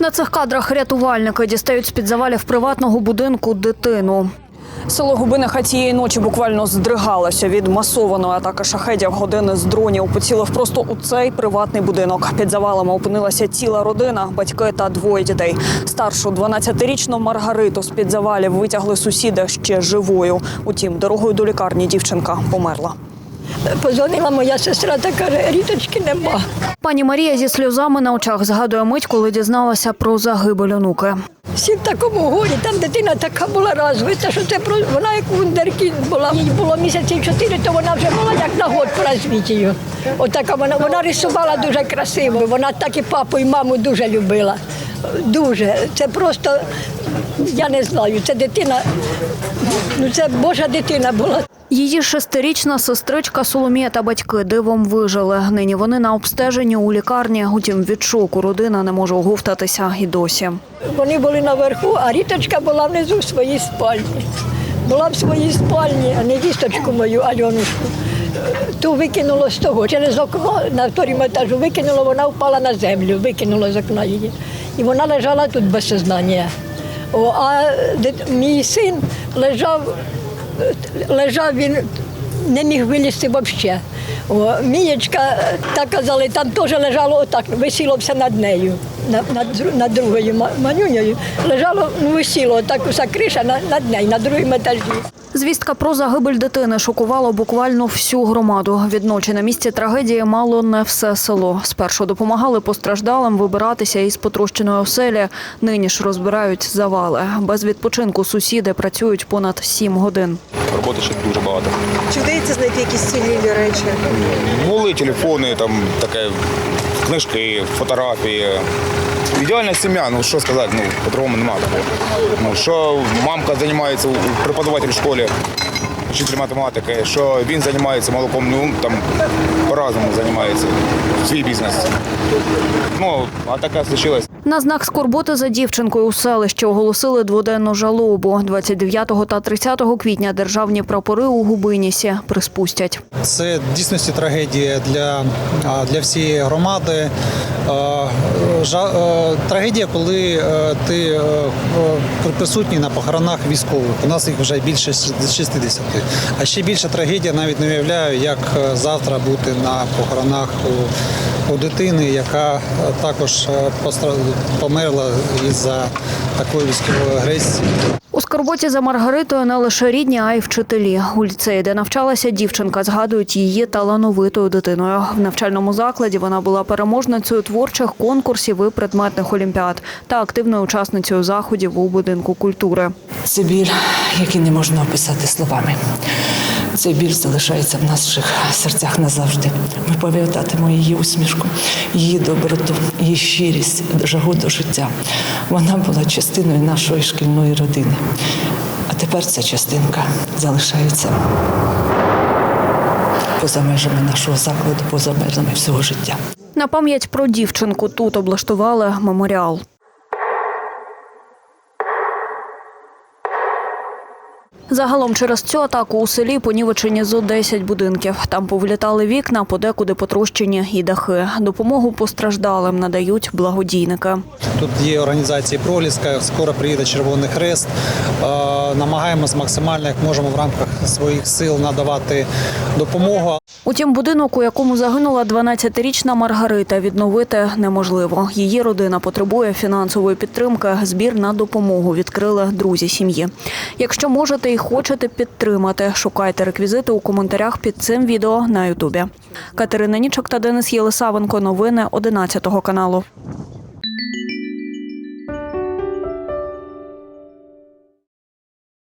На цих кадрах рятувальники дістають з-під завалів приватного будинку дитину. Село Губиниха цієї ночі буквально здригалося від масованої атаки шахедів. Години з дронів поцілив просто у цей приватний будинок. Під завалами опинилася ціла родина, батьки та двоє дітей. Старшу 12-річну Маргариту з під завалів витягли сусіди ще живою. Утім, дорогою до лікарні дівчинка померла. Позвонила моя сестра та каже, ріточки нема. Пані Марія зі сльозами на очах згадує мить, коли дізналася про загибель онуки. Всі в такому горі, там дитина така була розвита, що це про вона як вундеркінд була. Їй було місяців чотири, то вона вже була як на год по розвитію. Отака вона, вона рисувала дуже красиво. Вона так і папу, і маму дуже любила. Дуже. Це просто, я не знаю, це дитина, ну це Божа дитина була. Її шестирічна сестричка Соломія та батьки дивом вижили. Нині вони на обстеженні у лікарні. Утім, від шоку родина не може оговтатися і досі. Вони були наверху, а Ріточка була внизу в своїй спальні. Була в своїй спальні, а невісточку мою Альонушку. Ту викинуло з того. Через окно на второму етажу викинуло, вона впала на землю, викинуло з окна її. І вона лежала тут без сознання. О, а мій син лежав, лежав він не міг вилізти взагалі. О, Мієчка, е, так казали, там теж лежало отак, висіло все над нею, над, над, другою манюнею. Лежало, ну висіло, отак уся криша над нею, на другому етажі. Звістка про загибель дитини шокувала буквально всю громаду. Відночі на місці трагедії мало не все село. Спершу допомагали постраждалим вибиратися із потрощеної оселі. Нині ж розбирають завали. Без відпочинку сусіди працюють понад сім годин. Роботи ще дуже багато. Чи вдається знайти якісь цілі речі? Були телефони, там таке, книжки, фотографії. Ідеальна сім'я, ну що сказати, ну по-другому немає такого. Ну що мамка займається преподаватель в школі, вчитель математики, що він займається молоком, ну там по-разному займається. Свій бізнес. Ну, а таке случилось. На знак скорботи за дівчинкою у селищі оголосили дводенну жалобу. 29 та 30 квітня державні прапори у Губинісі приспустять. Це дійсності трагедія для, для всієї громади. Жа- е, Трагедія, коли е, ти е, присутній на похоронах військових. У нас їх вже більше 60. А ще більша трагедія, навіть не уявляю, як завтра бути на похоронах у, у дитини, яка також померла із-за такої військової агресії. У скорботі за Маргаритою не лише рідні, а й вчителі. У ліцеї, де навчалася дівчинка, згадують її талановитою дитиною. В навчальному закладі вона була переможницею творчих конкурсів і предметних олімпіад та активною учасницею заходів у будинку культури. Це який не можна описати словами. Цей біль залишається в наших серцях назавжди. Ми пам'ятатимо її усмішку, її доброту, її щирість, жагу до життя. Вона була частиною нашої шкільної родини. А тепер ця частинка залишається поза межами нашого закладу, поза межами всього життя. На пам'ять про дівчинку тут облаштували меморіал. Загалом через цю атаку у селі понівечені зо 10 будинків. Там повлітали вікна, подекуди потрощені і дахи. Допомогу постраждалим надають благодійники. Тут є організації Проліска, скоро приїде Червоний Хрест. Намагаємось максимально, як можемо в рамках своїх сил надавати допомогу. Утім, будинок, у якому загинула 12-річна Маргарита, відновити неможливо. Її родина потребує фінансової підтримки. Збір на допомогу відкрили друзі сім'ї. Якщо можете і хочете підтримати, шукайте реквізити у коментарях під цим відео на Ютубі. Катерина Нічок та Денис Єлисавенко. Новини 11 каналу.